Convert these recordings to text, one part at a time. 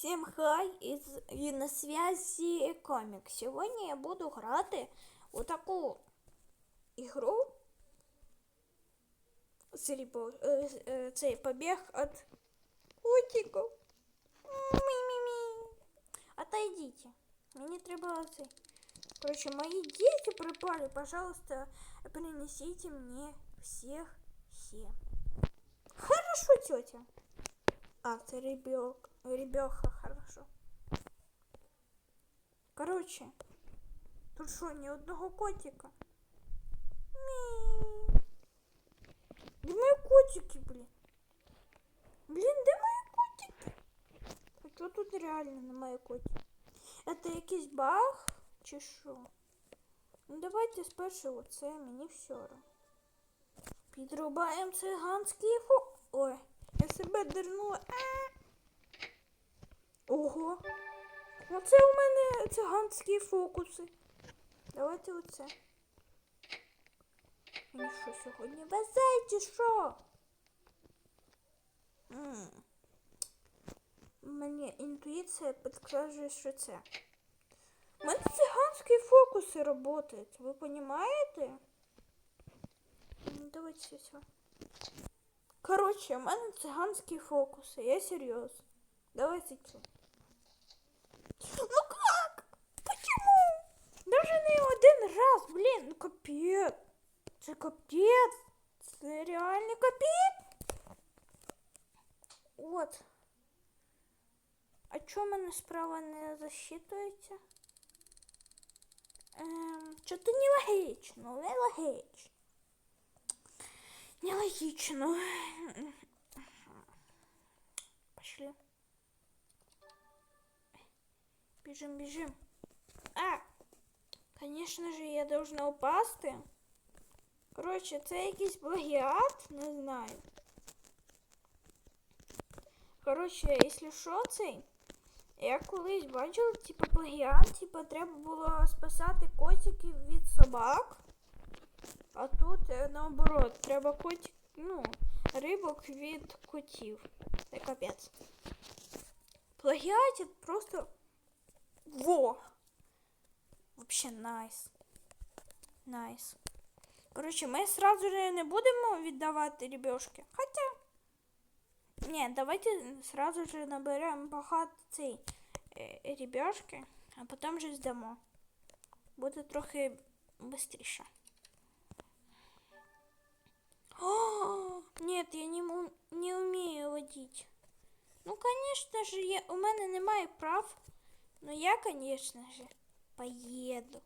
Всім хай із і на связі комік. Сьогодні я буду грати у таку ігру. Зрібо, е, е, цей побіг від котиків. Мі-мі-мі. Отойдите. Мені треба цей. Короче, мои дети пропали. Пожалуйста, принесите мне всех семь. Хорошо, тетя. А, це ребёк. Ребёха, хорошо. Короче, тут що, ні одного котика? Мі. Де мої котики, блін? Блін, де мої котики? Хоча тут реально немає котиків. Это якийсь баг чи що? Ну давайте спершу оце, мені все одно. Підрубаємо циганський фу. Ой, я себе дернула. Ого. Оце у мене циганські фокуси. Давайте оце. Мені що сьогодні везе чи що? М. Мені інтуїція підказує, що це. У мене циганські фокуси працюють, ви розумієте? Ну, давайте все. Короче, у мене циганські фокуси, я серйозно. Давайте цю. Даже не один раз, блін, капець. Це капець. Це реальний капець. От. А чому мене справа не засчитується? Ем, Що-то нелогічно, нелогічно. Нелогично. Пошли. Бежим, бежим. Конечно же, я должна упасти. Короче, це якийсь плагіат, не знаю. Короче, якщо що цей, я колись бачила, типу, плагіат, типу, треба було спасати котиків від собак. А тут е, наоборот, треба котик, ну, рибок від котів. Це капець. Плагіатів просто во! Вообще найс. Найс. Коротше, ми сразу же не будемо віддавати ребешки. Хоча. Ні, давайте сразу же наберемо багато цей е, ребешки, а потім же здамо. Буде трохи швидше. О, нет, я не, ум- не умею водить. Ну, конечно же, я, у мене немає прав. Но я, конечно же, поеду.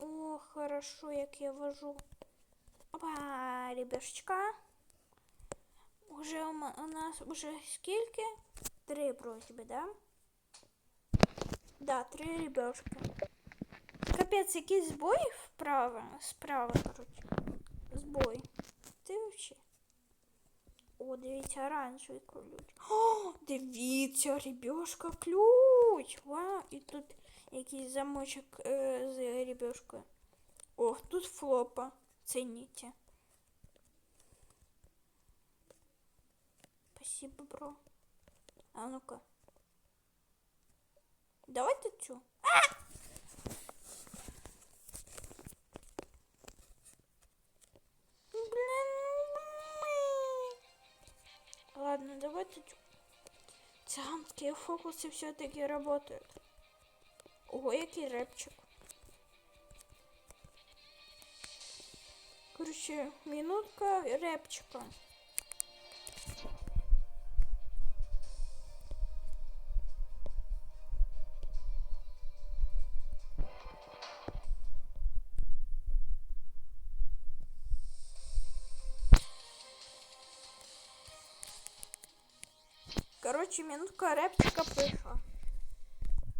О, хорошо, як я вожу. Опа, ребешечка. Уже у, нас уже скільки? Три просьби, да? Да, три ребешки. Капець, якийсь збой вправо, справа, короче. Збой. Ти вообще? О, дивіться, оранжевий ключ. О, дивіться, ребешка ключ. Вау, і тут якийсь замочок е, з ребешкою. О, тут флопа. Цените. Спасибо, бро. А ну-ка. Давайте цю. Ладно, давайте чё- Цыганские фокусы все-таки работают. Ого, який репчик. Короче, минутка репчика. Короче, минутка рэпчика пришла.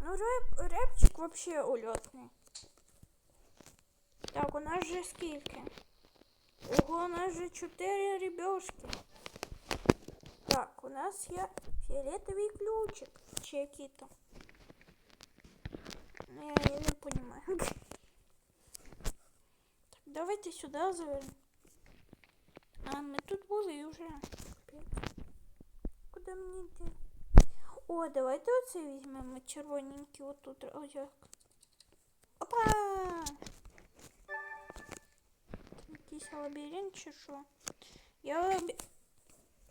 Ну, рэп, рэпчик вообще улетный. Так, у нас же скільки? Ого, у нас же 4 ребешки. Так, у нас є фиолетовый ключик. Чи який там? Ну, я, я не понимаю. Так, давайте сюда завернем. А, ми тут були вже Капець. Куди мені йти? О, давайте оце візьмемо червоненький отут одяг. Опа! Там якийсь лабіринт чи що? Я лабі...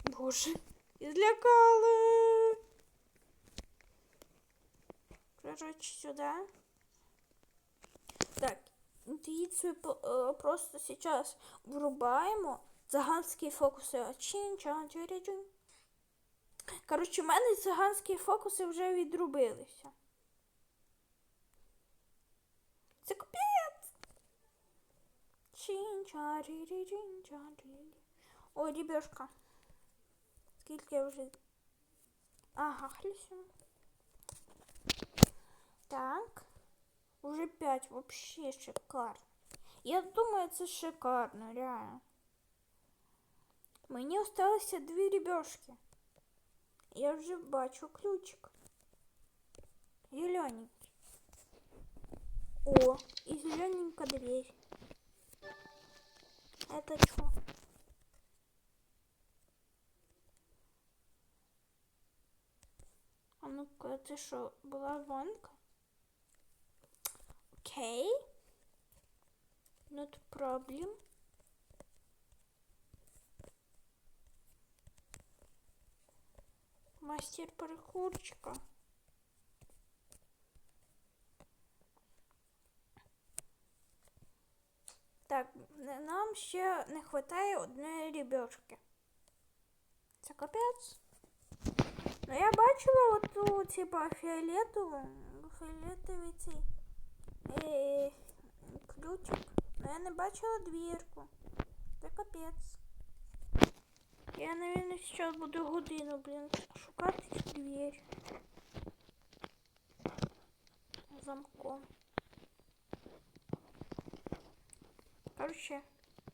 Боже, і злякали. Короче, сюда. Так, інтуїцію по- е, просто сейчас врубаємо. Циганські фокуси. Чин, чан, чирі, чин. Коротше, у мене циганські фокуси вже відрубилися. Це капець. Чин, чарі, чин, чарі. О, рібешка. Скільки я вже. Ага, хлісю. Так. Уже пять. Вообще шикарно. Я думаю, це шикарно, реально. Мені осталося дві рібешки. Я вже бачу ключик. Зелененький. О, и зелененькая дверь. Это что? А ну-ка, это что, была звонка? Окей. Not problem. Мастер паркурчика. Так, н- нам ще не вистачає одної рібешки. Це капець. Ну я бачила оту, типа, фіолетову, фіолетовий цей е, ключик. Но я не бачила двірку. Це капець. Я, наверное, сейчас буду годину, блин, шукати цю двір. Замком. Короче,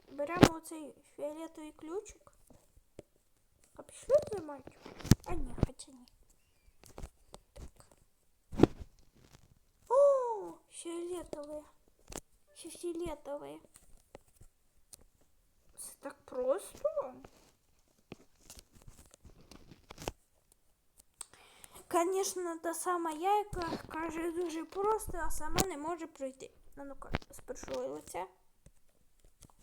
беремо оцей фіолетовий ключик. А пішли займати? А ні, хоча ні. Так. О, фіолетовые. Все фиолетовые. Це так просто? Конечно, та сама яйка каже дуже просто, а сама не може пройти. Ну ну-ка, з першого лиця.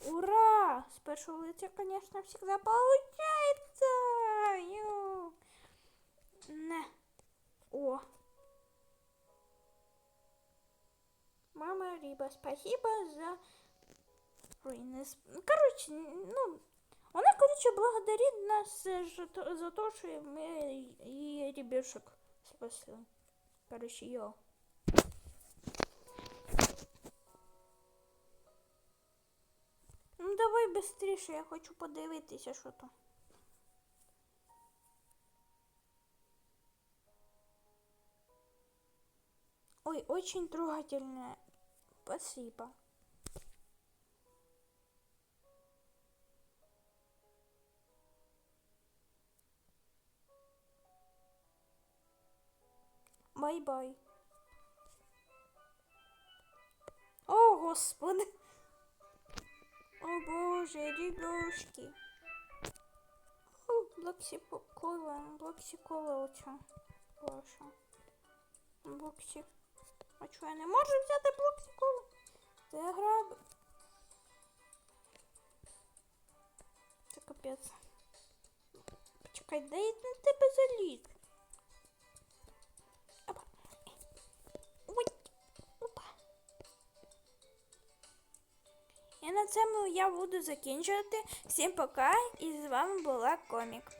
Ура! С першого лица, конечно, всегда получается. Ю. Не. О. Мама Риба, спасибо за... Ой, не... ну, Короче, ну... Она, короче, благодарит нас за то, за то что мы спасли. Короче, йо. Ну давай быстріше, я хочу подивитися, що там. Ой, очень трогательная. Спасибо. Бай-бай. О, господи. О боже, ребёшки. О, блоксикола, блоксикола оця ваша. Блоксик. А чого я не можу взяти блоксиколу? Це граб. Це капець. Почекай, де я на тебе заліз? І на цьому я буду закінчувати. Всім пока. І з вами була Комік.